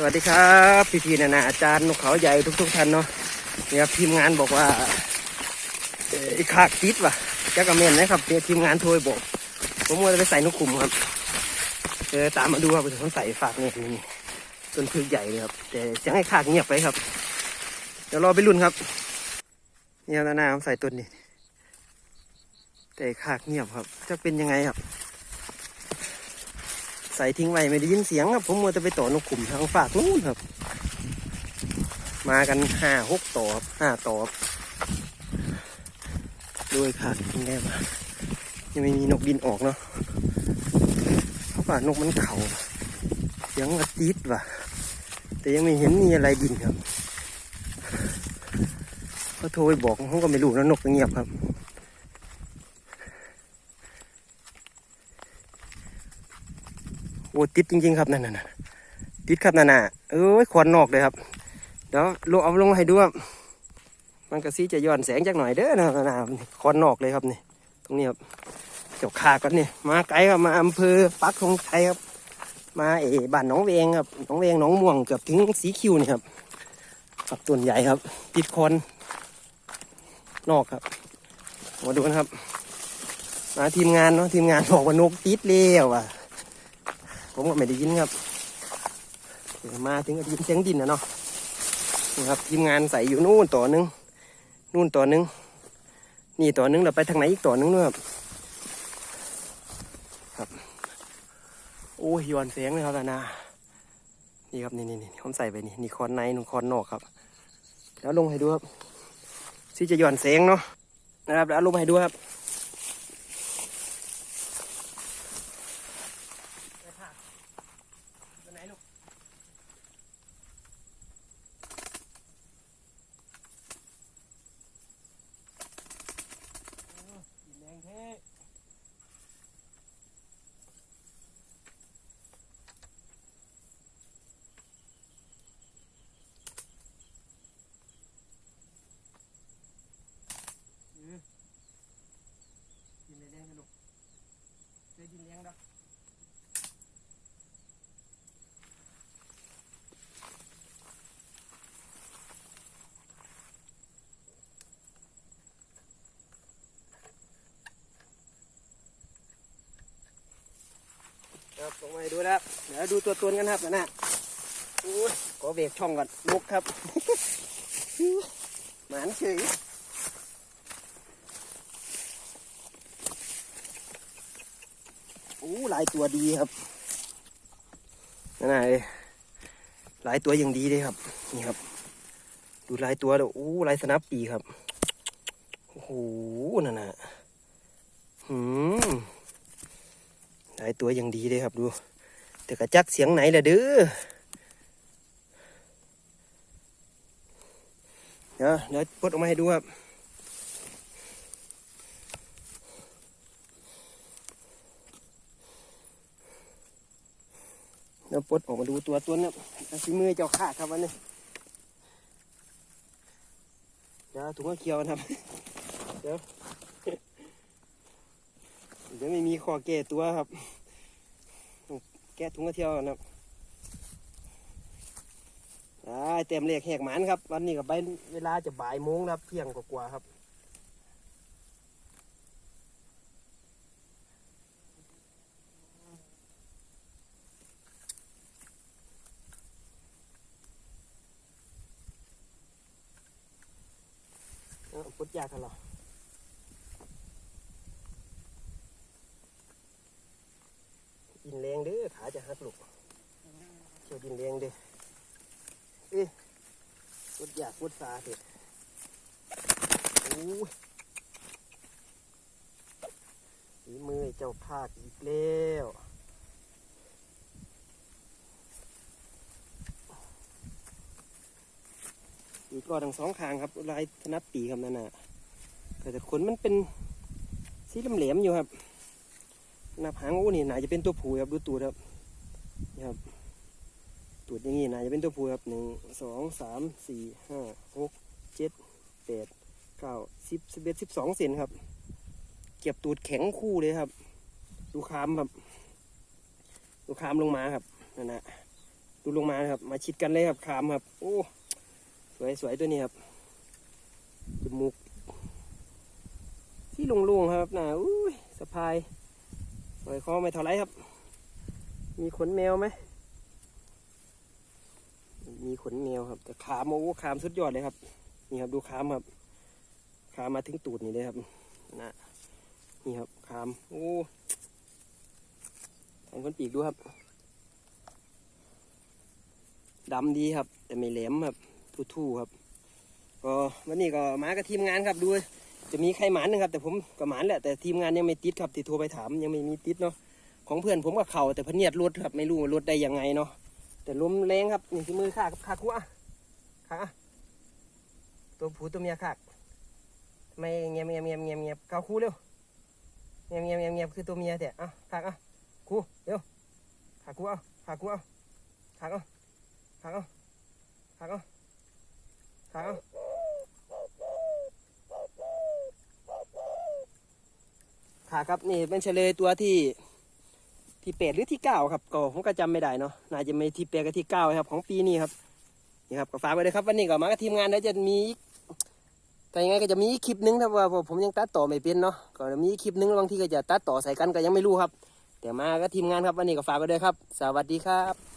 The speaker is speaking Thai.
สวัสดีครับพี่พีนานาอาจารย์นกเขาใหญ่ทุกๆท่านเนาะเนี่ยทีมงานบอกว่าไอ้ขากติดว่ะจักรเมนนะครับเนี่ยทีมงานโทรบอก ผมว่าจะไปใส่นกขุมครับเออตามมาดูครับผมใส่ฝากเนี่ยนี่ต้นพืชใหญ่เลยครับ แต่เสียงไอ้ขากเงียบไปครับ เดี๋ยวรอไปรุ่นครับ เนี่ยนานาผมใส่ต้นนี้แต่ขากเงียบครับ จะเป็นยังไงครับ ใส่ทิ้งไว้ไม่ได้ยินเสียงครับ ผมมัวแต่ไปต่อนกขุมทางฝากนู้นครับ มากันห้าหกต่อครับห้าต่อครับด้วยขาดยังไงวะยังไม่มีนกบินออกเนาะเพราะว่านกมันเข่าเสียงมันตีดว่ะ แต่ยังไม่เห็นมีอะไรบินครับก็โทรไปบอกเขาก็ไม่รู้นะนกเงียบครับ โอ้ ติดจริง ๆ ครับนั่นน่ะติดครับนั่นน่ะเอ้ยควันนอกเลยครับเดี๋ยวลงเอาลงมาให้ดูครับมันก็ซีจะย้อนแสงจากหน่อยเด้อนะนั่นน่ะควันนอกเลยครับนี่ ตรงนี้ครับเจ้าขากันนี่มาไกลครับมาอำเภอปักธงชัยครับ มาเอบ้านหนองเวงครับหนองเวงหนองม่วงเกือบถึงสีคิวนี่ครับครับต้นใหญ่ครับติดคอนนอกครับมาดูกันครับ มาทีมงานเนาะทีมงานบอกว่านกติดเลี้ยวอะ ผมก็ไม่ได้ยินครับมาถึงก็ได้ยินเสียงดินนะเนาะนี่ครับทีมงานใส่อยู่นู่นต่อหนึงนู่นต่อหนึงนี่ต่อหนึงเราไปทางไหนอีกต่อหนึงนู่นครับครับโอ้ยย้อนเสียงเลยครับนานี่ครับนี่นี่นี่ผมใส่ไปนี่นี่คอนในนู่นคอนนอกครับ แล้วลงให้ดูครับที่จะย้อนเสียงเนาะนะครับแล้วลงให้ดูครับ ตัวไหนลูกโอ้กินแรงเท่อืมกินแรงๆนะลูกเคยกินแรงดอก ครับ ลงมาดูนะครับ เดี๋ยวดูตัวตนกันครับนะนะโอ้ยขอเบรกช่องก่อนลุกครับ หมานเฉยโอ้หลายตัวดีครับนั่นน่ะเลยหลายตัวอย่างดีเลยครับ นี่ครับ ดูหลายตัวเด้อโอ้หลายสนับปีครับ โอ้โหนั่นน่ะหืม หลายตัวอย่างดีเลยครับดู แต่กระจักเสียงไหนล่ะเด้อเดี๋ยวเดี๋ยวปลดออกมาให้ดูครับเดี๋ยวปลดออกมาดูตัวตัวนี้ฝีมือเจ้าข้าครับวันนี้เดี๋ยวถุงเขียวนะครับเดี๋ยว เดี๋ยวไม่มีคอแก้ตัวครับ แกะถุงกระเทียวนะครับได้เต็มเลขแหกหมานครับวันนี้กับใบเวลาจะบ่ายโมงนะครับเที่ยงกว่าครับขุดยากกันเหรอ ดินแรงเด้อขาจะหักลูกเที่ยวดินแรงเด้อเอ๊ะพุดยากพุดซาเถอะโอ้ยฝีมือเจ้าภาคอีกแล้วอีกก็ทั้งสองข้างครับลายธนปีครับนั่นน่ะแต่ขนมันเป็นสีเหลี่ยมๆอยู่ครับ นับหางโอ้นี่น่าจะเป็นตัวผู้ครับดูตูดครับนี่ครับตูดอย่างงี้น่าจะเป็นตัวผู้ครับหนึ่งสองสามสี่ห้าหกเจ็ดแปดเก้าสิบสิบเอ็ดสิบสองเซนครับ เก็บตูดแข็งคู่เลยครับ ดูคามครับดูคามลงมาครับนั่นนะดูดูลงมาครับ มาชิดกันเลยครับขามครับ โอ้สวยสวยตัวนี้ครับจมูกที่โล่งๆครับนะอุ้ยสะพาย สวยคอไม่เท่าไรครับ มีขนแมวไหม มีขนแมวครับแต่ขามโอ้ขามสุดยอดเลยครับ นี่ครับดูขามครับ ขามมาถึงตูดนี่เลยครับ นะ นี่ครับขาม โอ้แทงคนปีกดูครับ ดำดีครับ แต่ไม่แหลมครับทู่ๆครับ ก็วันนี้ก็มากับทีมงานครับดู จะมีใครหมานหนึงครับ แต่ผมก็หมานแหละแต่ทีมงานยังไม่ติดครับที่โทรไปถามยังไม่มีติดเนาะของเพื่อนผมก็เข่าแต่พเนียดรถครับไม่รู้รถได้ยังไงเนาะแต่ล้มแรงครับนี่ที่มือขากับขาคัวขาตัวผู้ตัวเมียขากทำไม่เงียบเงียบเงียบเงียบเงียบเกาคู่เร็วเงียบเงียบเงียบเงียบคือตัวเมียแต่อะขากอะคู่เร็วขาคู่เอาขาคู่เอาขากเอาขากเอาขากเอาขาเอา ค่ะครับนี่เป็นเฉลยตัวที่ที่แปดหรือที่เก้าครับก็ผมก็จำไม่ได้เนาะน่าจะไมีที่แปดกับที่เก้าครับ ของปีนี้ครับนี่ครับก็ฝากไว้เลยครับวันนี้ก็มากับทีมงานแล้วจะมีแต่ยังไงก็จะมีอีกคลิปหนึงครับว่าผมยังตัดต่อไม่เป็นเนาะก็มีอีกคลิปหนึงบางทีก็จะตัดต่อใส่กันก็ยังไม่รู้ครับ แต่มากับทีมงานครับวันนี้ก็ฝากไว้เลยครับ สวัสดีครับ